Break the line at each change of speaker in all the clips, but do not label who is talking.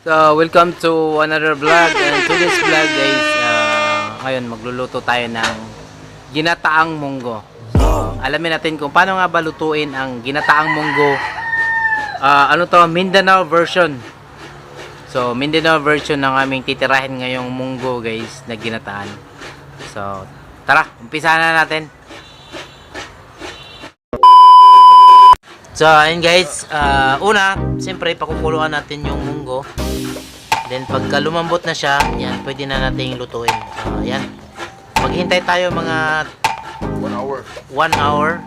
So, welcome to another vlog. And to this vlog, guys, uh, ngayon magluluto tayo ng ginataang munggo. So, alamin natin kung paano nga ba lutuin ang ginataang munggo. Ah, ano to? Mindanao version. So, Mindanao version ng aming titirahin ngayong munggo, guys, na ginataan. So, tara, umpisa na natin. So, ayun guys, ah, una, siyempre, pakukuluan natin yung munggo. Then, pagka lumambot na siya, yan, pwede na nating lutuin. So, yan. Maghintay tayo mga
1 hour.
1 hour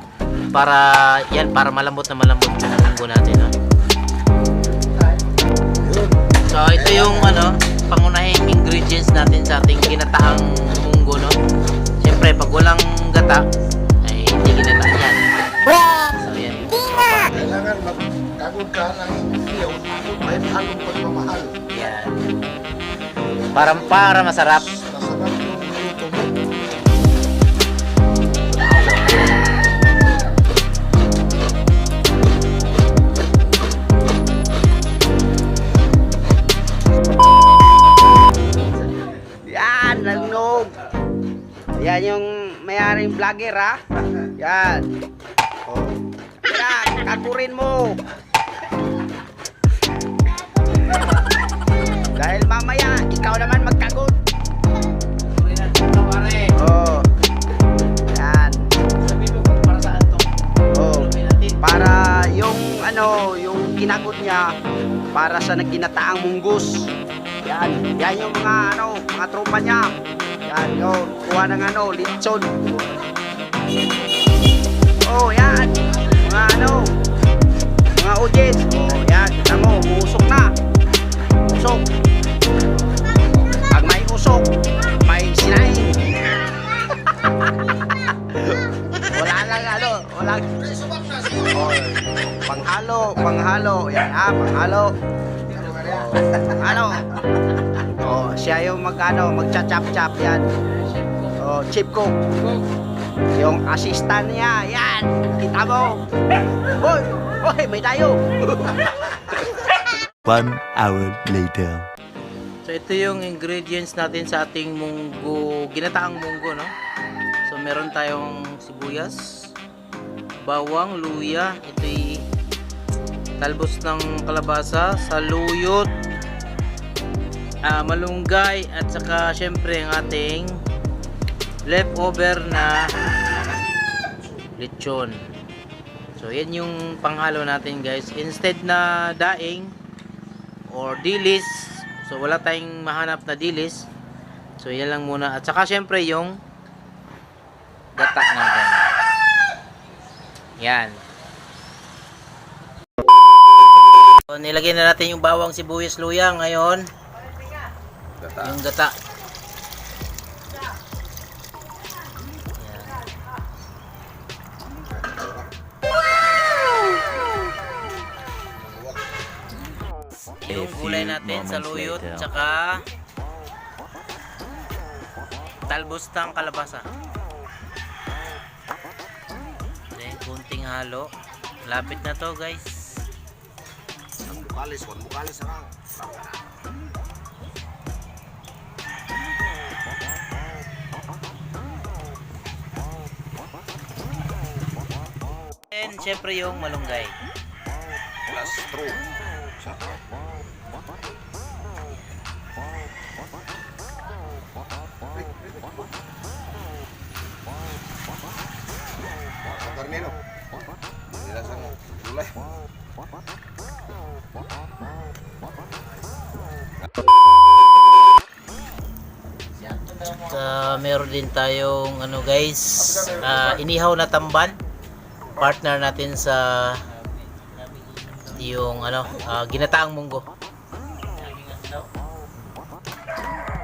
para, yan, para malambot na malambot yung munggo natin. No? So, ito yung, ano, pangunahing ingredients natin sa ating ginataang munggo, no? Siyempre, pag walang gata, ay hindi ginataan yan.
Kailangan magkagod ka ng iyo may anong pagmamahal.
Yan. Para para masarap.
Masarap yung luto mo.
Yan, nagnog. Yan yung mayaring vlogger ha. Yan. Oh. Yan, kakurin mo. Dahil mamaya, ikaw naman magkagod. Oh. Yan. Oh. Para yung ano, yung kinagot niya para sa nagkinataang munggus. Yan, yan yung mga ano, mga tropa niya. Yan, yun, kuha ng ano, lechon. Oh, yan. Mga ano, mga ujes. Oh, yan, kita mo, umusok na. Usok. Pag may sinain. wala lang ano, wala. Oh, panghalo, panghalo. Yan ha, panghalo. ano? Oh, siya yung mag ano, magcha-chop-chop yan. Oh, chip cook. Yung assistant niya, yan. Kita mo. Hoy, hoy, may tayo.
One hour later.
So ito yung ingredients natin sa ating munggo, ginataang munggo, no? So meron tayong sibuyas, bawang, luya, ito'y talbos ng kalabasa, saluyot, ah, malunggay, at saka syempre ang ating leftover na lechon. So yan yung panghalo natin guys. Instead na daing or dilis, so wala tayong mahanap na dilis. So yan lang muna. At saka syempre yung gata natin. Yan. So, nilagay na natin yung bawang sibuyas luya ngayon. Yung gata. Yung gulay natin sa luyot,
later.
tsaka talbos ng kalabasa. Then, kunting halo. Lapit na to guys.
Bukalis, one bukalis lang.
And syempre yung malunggay.
Plus true.
Uh, meron din tayong ano guys, ah, inihaw na tamban. Partner natin sa yung ano, ah, ginataang munggo.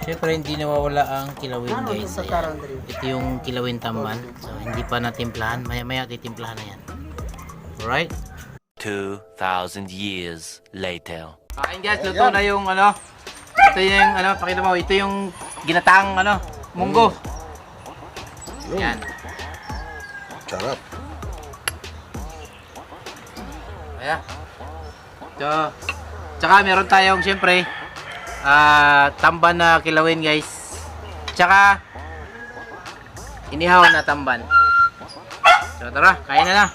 Siyempre hindi nawawala ang kilawin guys. Ayan. Ito yung kilawin tamban. So hindi pa natimplahan. Maya maya titimplahan na yan. Alright?
2,000 years later.
Kain guys, luto na yung ano. Ito yung ano, pakita mo, ito yung ginataang ano, munggo. Yan.
Sarap.
Ayan. So, tsaka meron tayong siyempre ah, tamban na kilawin guys. Tsaka inihaw na tamban. So tara, kain na na.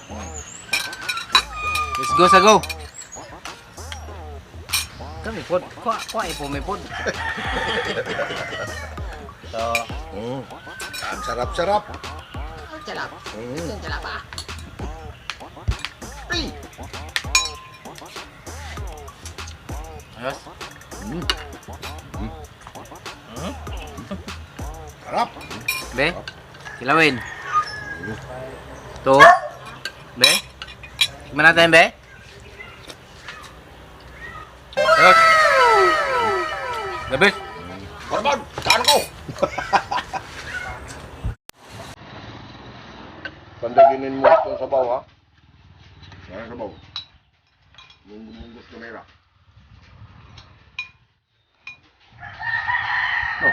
Let's go sa go. Kami pod, kuha kuha ipo may pod. so,
Mm. Ang sarap-sarap.
Jalap.
Mm.
Jalap ah.
ayos.
Sarap.
Be, kilawin. To. Be. Tikman natin, be. Ayos. Gabi.
Barbag, kaan ko. Pandaginin mo ito sa baw, ha? Yan sa baw. Mungus kamera. No.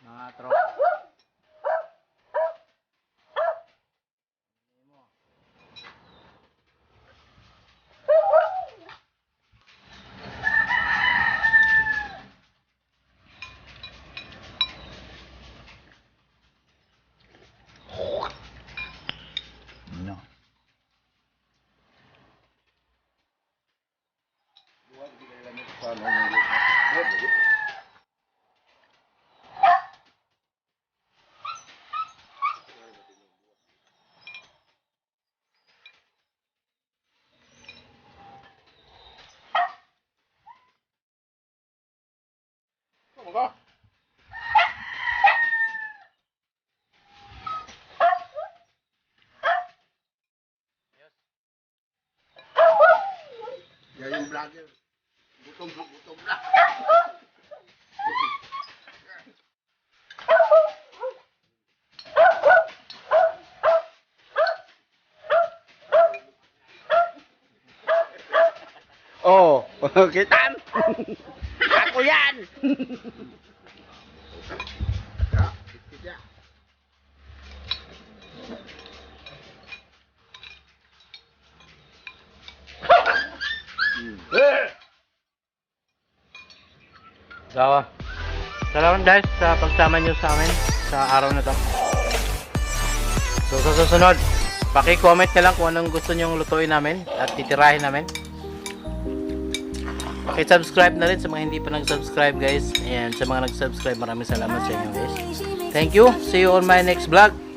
Mga tropa.
No. Yan yung vlogger. Gutom, gutom na.
Oh, kitan. Ako yan.
So, salamat guys sa pagsama nyo sa amin sa araw na to. So, sa susunod, paki-comment na lang kung anong gusto nyong lutuin namin at titirahin namin. Paki-subscribe na rin sa mga hindi pa nag-subscribe guys. Ayan, sa mga nag-subscribe, maraming salamat sa inyo guys. Thank you. See you on my next vlog.